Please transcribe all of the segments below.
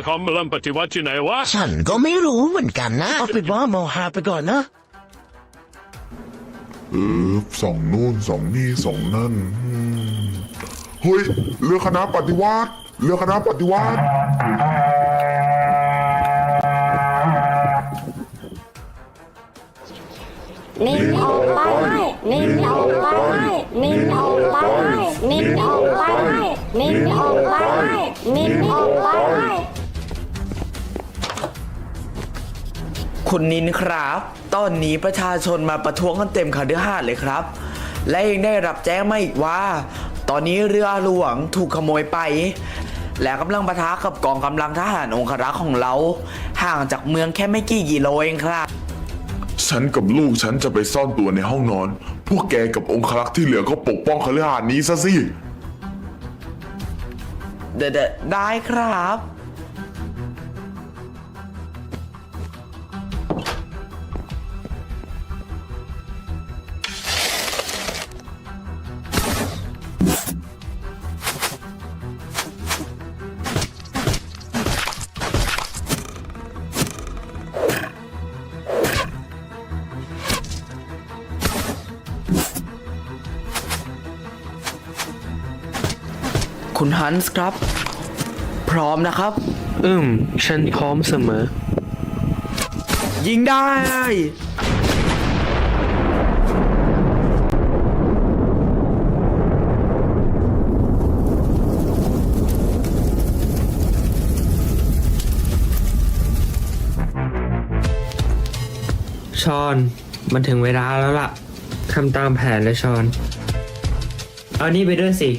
เรือของเริ่มปฏิวัติที่ไหนวะ ฉันก็ไม่รู้เหมือนกันนะเอาไปนว่าเมาหาไปก่อนนะ เออสองนู่นสองนี่สองนั่นอืมเฮ้ยเรือคณะปฏิวัติเรือคณะปฏิวัตินินออกไปให้นินออกไปให้นินออกไปให้นินออกไปให้นินออกไปให้นินออกไป คุณนินครับ ตอนนี้ประชาชนมาประท้วงกันเต็มคาเดือหาดเลยครับ และยังได้รับแจ้งมาอีกว่า ตอนนี้เรือหลวงถูกขโมยไป และกำลังปะทะกับกองกำลังทหารองครักษ์ของเรา ห่างจากเมืองแค่ไม่กี่กิโลเองครับ ฉันกับลูกฉันจะไปซ่อนตัวในห้องนอน พวกแกกับองครักษ์ที่เหลือก็ปกป้องคฤหาสน์นี้ซะสิ เดดได้ครับ ฮันส์ครับ พร้อมนะครับ อืม ฉันพร้อมเสมอ ยิงได้ ชอน มันถึงเวลาแล้วล่ะทำตามแผนเลยชอน เอานี่ไปด้วยสิ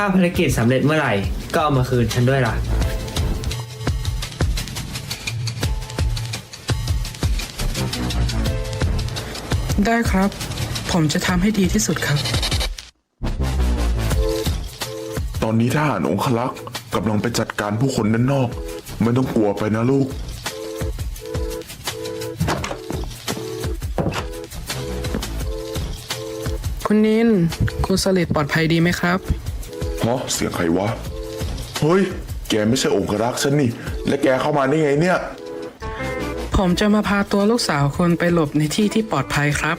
ถ้าภารกิจสำเร็จเมื่อไหร่ ก็เอามาคืนฉันด้วยล่ะ ได้ครับ ผมจะทำให้ดีที่สุดครับ ตอนนี้ทหารองครักษ์กำลังไปจัดการผู้คนด้านนอก ไม่ต้องกลัวไปนะลูก คุณนิน คุณสลิดปลอดภัยดีไหมครับ ฮะเสียงใครวะ เฮ้ย แกไม่ใช่องครักษ์ฉันนี่ และแกเข้ามาได้ไงเนี่ย ผมจะมาพาตัวลูกสาวคุณไปหลบในที่ที่ปลอดภัยครับ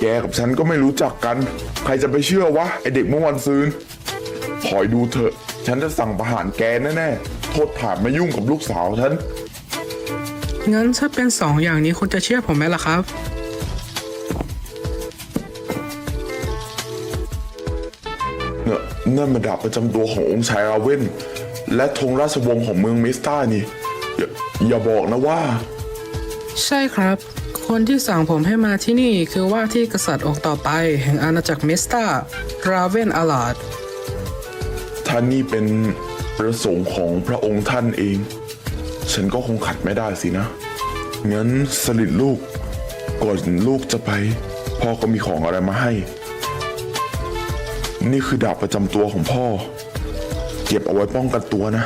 แกกับฉันก็ไม่รู้จักกัน ใครจะไปเชื่อวะ ไอเด็กเมื่อวันซืนคอยดูเถอะ ฉันจะสั่งประหารแกแน่ๆ โทษฐานมายุ่งกับลูกสาวฉัน งั้นถ้าเป็นสองอย่างนี้คุณจะเชื่อผมไหมล่ะครับ นี่ยนั่นมันดาบประจำตัวขององค์ชายอาเว่นและธงราชวงศ์ของเมืองมิสตานี่อย่าอย่าบอกนะว่า ใช่ครับ คนที่สั่งผมให้มาที่นี่คือว่าที่กษัตริย์องค์ต่อไปแห่งอาณาจักรมิสตาราเวนอาลาดท่านนี่เป็นประสงค์ของพระองค์ท่านเอง ฉันก็คงขัดไม่ได้สินะ งั้นสลิดลูก ก่อนลูกจะไป พ่อก็มีของอะไรมาให้ นี่คือดาบประจำตัวของพ่อ เก็บเอาไว้ป้องกันตัวนะ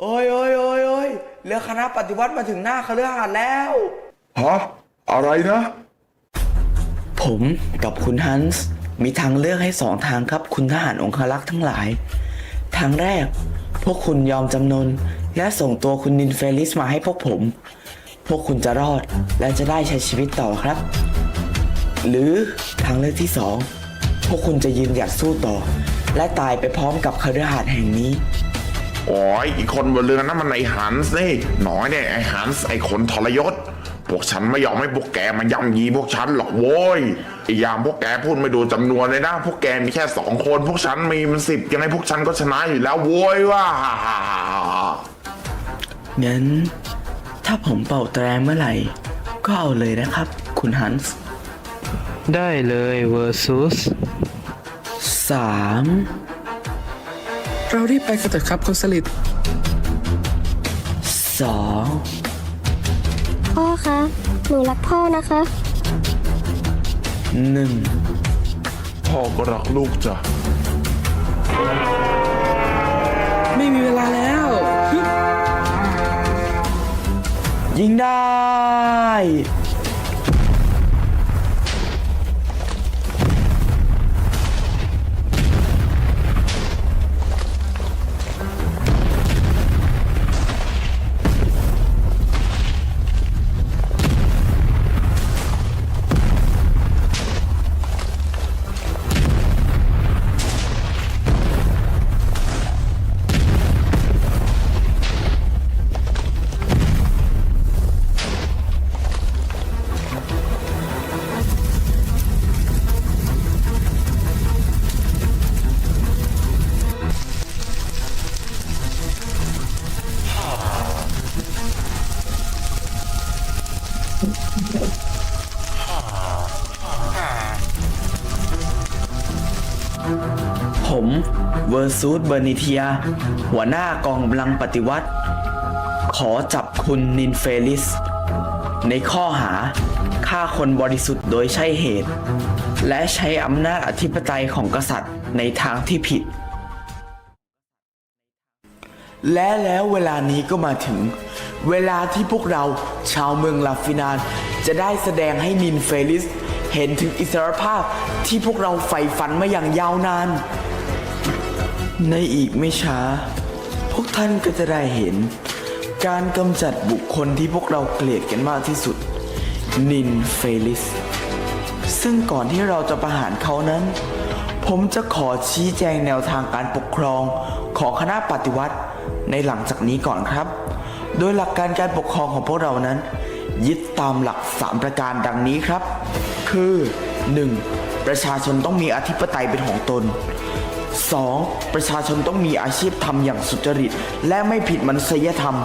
โอ้ยโอ้ยโอ้ยโอ้ยเรือคณะปฏิวัติมาถึงหน้าคฤหาสน์แล้ว ฮะ อะไรนะ ผมกับคุณฮันส์มีทางเลือกให้สองทางครับคุณทหารองครักษ์ทั้งหลาย ทางแรก พวกคุณยอมจำนน และส่งตัวคุณนินเฟลิสมาให้พวกผม พวกคุณจะรอดและจะได้ใช้ชีวิตต่อครับ หรือทางเลือกที่สอง พวกคุณจะยืนหยัดสู้ต่อ และตายไปพร้อมกับคฤหาสน์แห่งนี้ โอ้ยอีกคนบนเรือนั้นมันไอ้ฮันส์นี่หน้อยเนี่ยไอ้ฮันส์ไอ้คนทรยศ พวกฉันไม่ยอมให้พวกแกมันย่ำยีพวกฉันหรอกโว้ยไอ้ยามพวกแกพูดไม่ดูจำนวนเลยนะ พวกแกมีแค่สองคน พวกฉันมีมันสิบยังไงพวกฉันก็ชนะอยู่แล้วโว้ยว่างั้น ถ้าผมเป่าแตรเมื่อไหร่ ก็เอาเลยนะครับ คุณฮันส์ ได้เลย versus สามเรารีบไปกันเถอะครับคุณสลิดสองพ่อคะ หนูรักพ่อนะคะ หนึ่งพ่อก็รักลูกจ้ะ ไม่มีเวลาแล้วฮึบยิงได้ ผมเวอร์ซูดเบอร์นิเทีย หัวหน้ากองกำลังปฏิวัติ ขอจับคุณนินเฟลิส ในข้อหาฆ่าคนบริสุทธิ์โดยใช่เหตุ และใช้อำนาจอธิปไตยของกษัตริย์ในทางที่ผิด และแล้วเวลานี้ก็มาถึง เวลาที่พวกเราชาวเมืองลาฟินาน จะได้แสดงให้นินเฟลิส เห็นถึงอิสรภาพที่พวกเราใฝ่ฝันมาอย่างยาวนาน ในอีกไม่ช้า พวกท่านก็จะได้เห็น การกำจัดบุคคลที่พวกเราเกลียดกันมากที่สุด นินเฟลิส ซึ่งก่อนที่เราจะประหารเขานั้น ผมจะขอชี้แจงแนวทางการปกครองของคณะปฏิวัติในหลังจากนี้ก่อนครับ โดยหลักการการปกครองของพวกเรานั้น ยึดตามหลัก 3 ประการดังนี้ครับ คือ 1. ประชาชนต้องมีอธิปไตยเป็นของตน 2. ประชาชนต้องมีอาชีพทำอย่างสุจริต และไม่ผิดมนุษยธรรม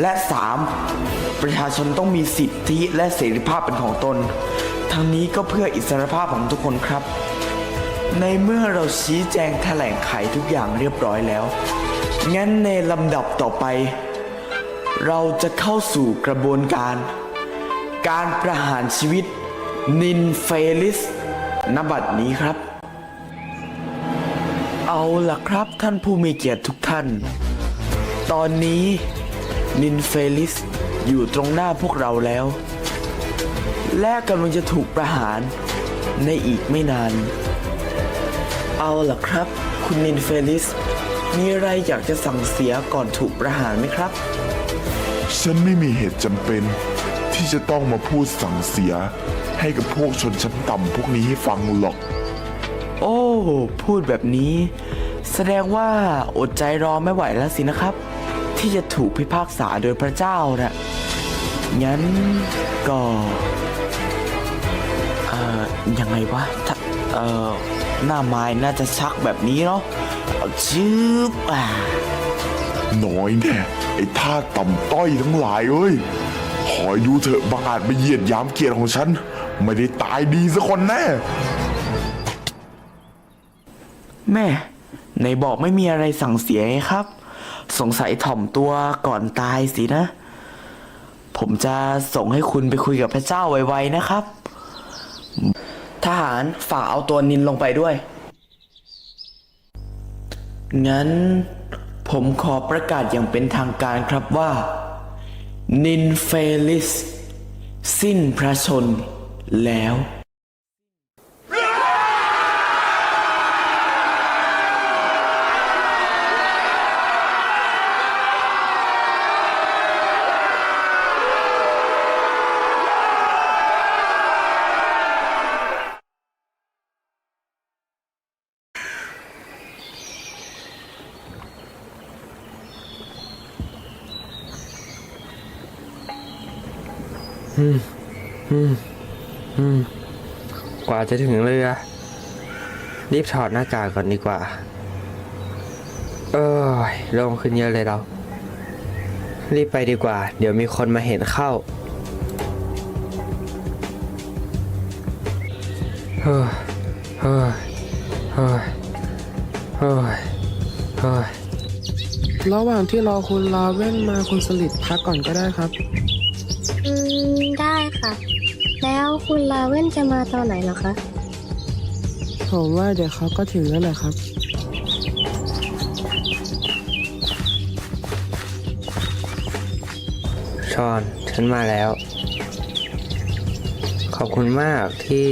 และ 3. ประชาชนต้องมีสิทธิและเสรีภาพเป็นของตน ทั้งนี้ก็เพื่ออิสรภาพของทุกคนครับ ในเมื่อเราชี้แจงแถลงไขทุกอย่างเรียบร้อยแล้ว งั้นในลำดับต่อไป เราจะเข้าสู่กระบวนการ การประหารชีวิต นินเฟลิสณบัดนี้ครับ เอาล่ะครับท่านผู้มีเกียรติทุกท่าน ตอนนี้นินเฟลิสอยู่ตรงหน้าพวกเราแล้ว และกำลังจะถูกประหารในอีกไม่นาน เอาล่ะครับ คุณนินเฟลิส มีอะไรอยากจะสั่งเสียก่อนถูกประหารไหมครับ ฉันไม่มีเหตุจำเป็นที่จะต้องมาพูดสั่งเสีย ให้กับพวกชนชั้นต่ำพวกนี้ให้ฟังหรอก โอ้ พูดแบบนี้ แสดงว่าอดใจรอไม่ไหวแล้วสินะครับ ที่จะถูกพิพากษาโดยพระเจ้านะ่ะงั้นก็เอ่อยังไงวะถ้าเอ่อหน้าไม้น่าจะชักแบบนี้เนาะเอาชืบอ่าน้อยแน่ไอ้ท่าต่ำต้อยทั้งหลายเอ้ยคอยดูเถอะบางอาจมาเหยียดหยามเกียรติของฉัน ไม่ได้ตายดีสักคนแน่ แม่ในบอกไม่มีอะไรสั่งเสียไงครับ สงสัยถ่อมตัวก่อนตายสินะ ผมจะส่งให้คุณไปคุยกับพระเจ้าไวๆนะครับ ทหารฝากเอาตัวนินลงไปด้วย งั้นผมขอประกาศอย่างเป็นทางการครับว่า นินเฟลิส สิ้นพระชนม์ แล้วกว่า จะถึงเรือ รีบถอดหน้ากากก่อนดีกว่า เอ้ยโล่งขึ้นเยอะเลยเรา รีบไปดีกว่า เดี๋ยวมีคนมาเห็นเข้าเฮ้ยเฮ้ยเฮ้ยเฮ้ยเฮ้ยระหว่างที่รอคุณลาเว่นมาคุณสลิดพักก่อนก็ได้ครับ แล้วคุณลาเว่นจะมาตอนไหนเหรอคะ ผมว่าเดี๋ยวเขาก็ถึงแล้วแหละครับ ชอน ฉันมาแล้ว ขอบคุณมากที่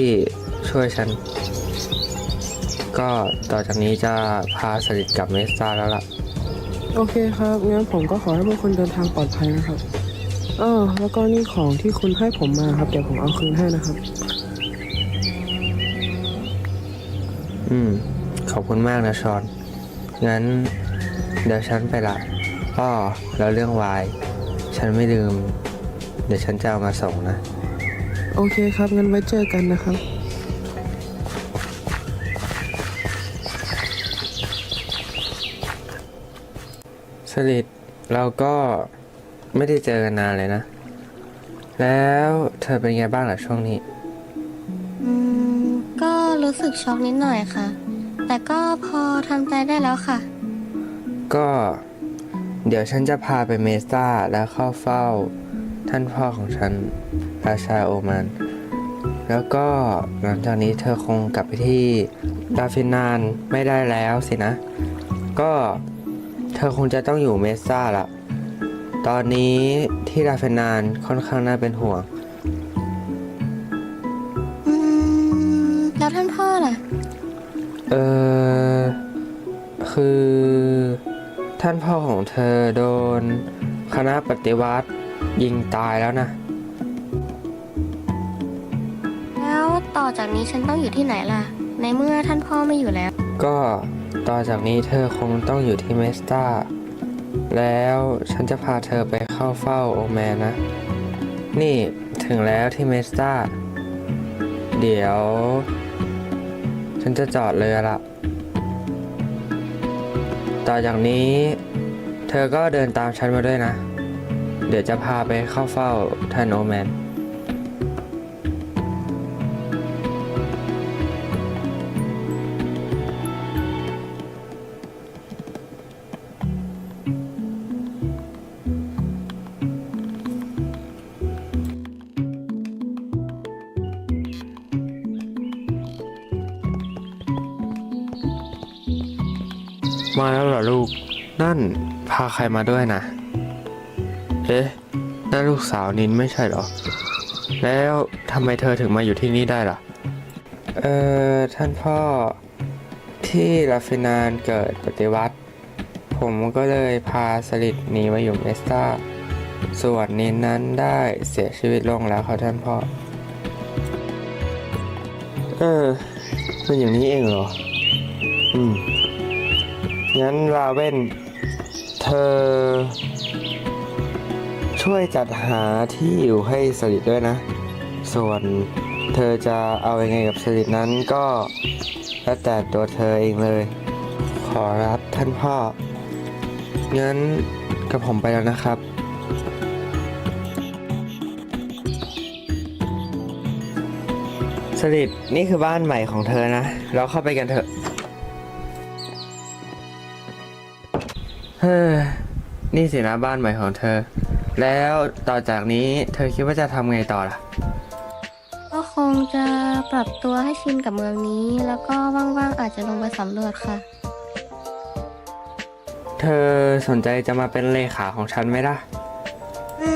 ช่วยฉัน ก็ต่อจากนี้จะพาสลิดกลับเมสซาแล้วล่ะ โอเคครับงั้นผมก็ขอให้พวกคุณเดินทางปลอดภัยนะครับ เออแล้วก็นี่ของที่คุณให้ผมมาครับ เดี๋ยวผมเอาคืนให้นะครับ อืม ขอบคุณมากนะชอน งั้น เดี๋ยวฉันไปละอ้อแล้วเรื่องวายฉันไม่ลืม เดี๋ยวฉันจะเอามาส่งนะ โอเคครับ งั้นไว้เจอกันนะครับ สลิดเราก็ ไม่ได้เจอกันนานเลยนะ แล้วเธอเป็นไงบ้างล่ะช่วงนี้ อืม ก็รู้สึกช็อกนิดหน่อยค่ะ แต่ก็พอทำใจได้แล้วค่ะ ก็ เดี๋ยวฉันจะพาไปเมสตาแล้วเข้าเฝ้า ท่านพ่อของฉันราชาโอมานแล้วก็หลังจากนี้เธอคงกลับไปที่ดาฟินานไม่ได้แล้วสินะ ก็เธอคงจะต้องอยู่เมสตาละ ตอนนี้ที่ดาฟินานค่อนข้างน่าเป็นห่วง อืมแล้วท่านพ่อล่ะ เออคือท่านพ่อของเธอโดนคณะปฏิวัติยิงตายแล้วนะ แล้วต่อจากนี้ฉันต้องอยู่ที่ไหนล่ะ ในเมื่อท่านพ่อไม่อยู่แล้ว ก็ต่อจากนี้เธอคงต้องอยู่ที่เมสตา แล้วฉันจะพาเธอไปเข้าเฝ้าโอแมนนะ นี่ถึงแล้วที่เมสตาเดี๋ยว ฉันจะจอดเรือละต่อจากนี้ เธอก็เดินตามฉันมาด้วยนะ เดี๋ยวจะพาไปเข้าเฝ้าท่านโอแมน มาแล้วเหรอลูก นั่นพาใครมาด้วยนะ เอ๊ะนั่นลูกสาวนินไม่ใช่เหรอ แล้วทำไมเธอถึงมาอยู่ที่นี่ได้ล่ะ เอ่อ ท่านพ่อที่ลาฟินานเกิดปฏิวัติ ผมก็เลยพาสลิดหนีมาอยู่เมสตาส่วนนินนั้นได้เสียชีวิตลงแล้วครับท่านพ่อ เออเป็นอย่างนี้เองเหรอ อืม งั้นลาเว่นเธอ ช่วยจัดหาที่อยู่ให้สลิดด้วยนะ ส่วนเธอจะเอาอยัางไงกับสลิดนั้นก็แล้วแต่ตัวเธอเองเลย ขอรับท่านพ่อ งั้นกับผมไปแล้วนะครับสลิดนี่คือบ้านใหม่ของเธอนะ เราเข้าไปกันเถอะ เฮ้อนี่สินะบ้านใหม่ของเธอ แล้วต่อจากนี้เธอคิดว่าจะทำไงต่อล่ะ ก็คงจะปรับตัวให้ชินกับเมืองนี้ แล้วก็ว่างๆอาจจะลงไปสำรวจค่ะ เธอสนใจจะมาเป็นเลขาของฉันไหมล่ะ อื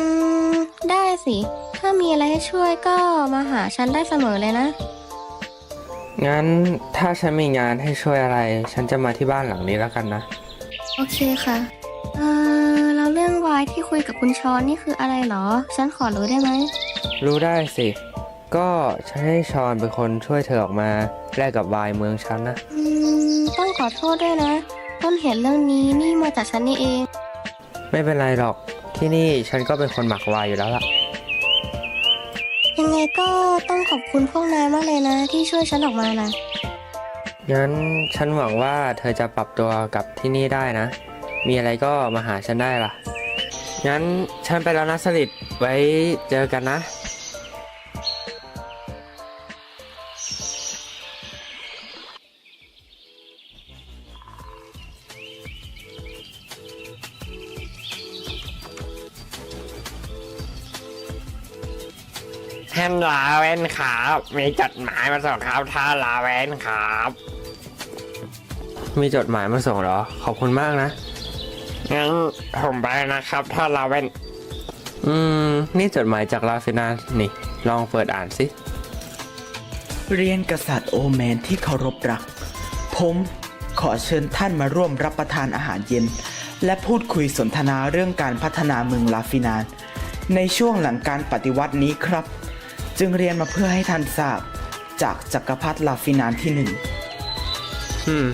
ม ได้สิ ถ้ามีอะไรให้ช่วยก็มาหาฉันได้เสมอเลยนะ งั้นถ้าฉันมีงานให้ช่วยอะไร ฉันจะมาที่บ้านหลังนี้แล้วกันนะ โอเคค่ะ เออแล้วเรื่องวายที่คุยกับคุณชอนนี่คืออะไรเหรอ ฉันขอรู้ได้ไหม รู้ได้สิ ก็ฉันให้ชอนเป็นคนช่วยเธอออกมาแลกกับวายเมืองฉันนะ อืม ต้องขอโทษด้วยนะ ต้นเหตุเรื่องนี้นี่มาจากฉันนี่เอง ไม่เป็นไรหรอก ที่นี่ฉันก็เป็นคนหมักวายอยู่แล้วล่ะ ยังไงก็ต้องขอบคุณพวกนายมากเลยนะ ที่ช่วยฉันออกมานะ งั้นฉันหวังว่าเธอจะปรับตัวกับที่นี่ได้นะ มีอะไรก็มาหาฉันได้ล่ะ งั้นฉันไปแล้วนะสลิดไว้เจอกันนะานลาเวนครับ มีจดหมายมาส่งครับท่านลาเวนครับ มีจดหมายมาส่งเหรอ ขอบคุณมากนะ งั้นผมไปนะครับท่านลาเวนอืม นี่จดหมายจากลาฟินานี่ ลองเปิดอ่านสิ เรียนกษัตริย์โอแมนที่เคารพรัก ผมขอเชิญท่านมาร่วมรับประทานอาหารเย็น และพูดคุยสนทนาเรื่องการพัฒนาเมืองลาฟินาน ในช่วงหลังการปฏิวัตินี้ครับ จึงเรียนมาเพื่อให้ทันทราบจากจักรพรรดิลาฟินานที่หนึ่งอืม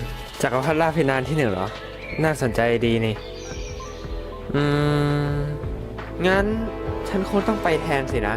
จักรพรรดิลาฟินานที่หนึ่งเหรอ น่าสนใจดีนี่ อืม งั้นฉันคงต้องไปแทนสินะ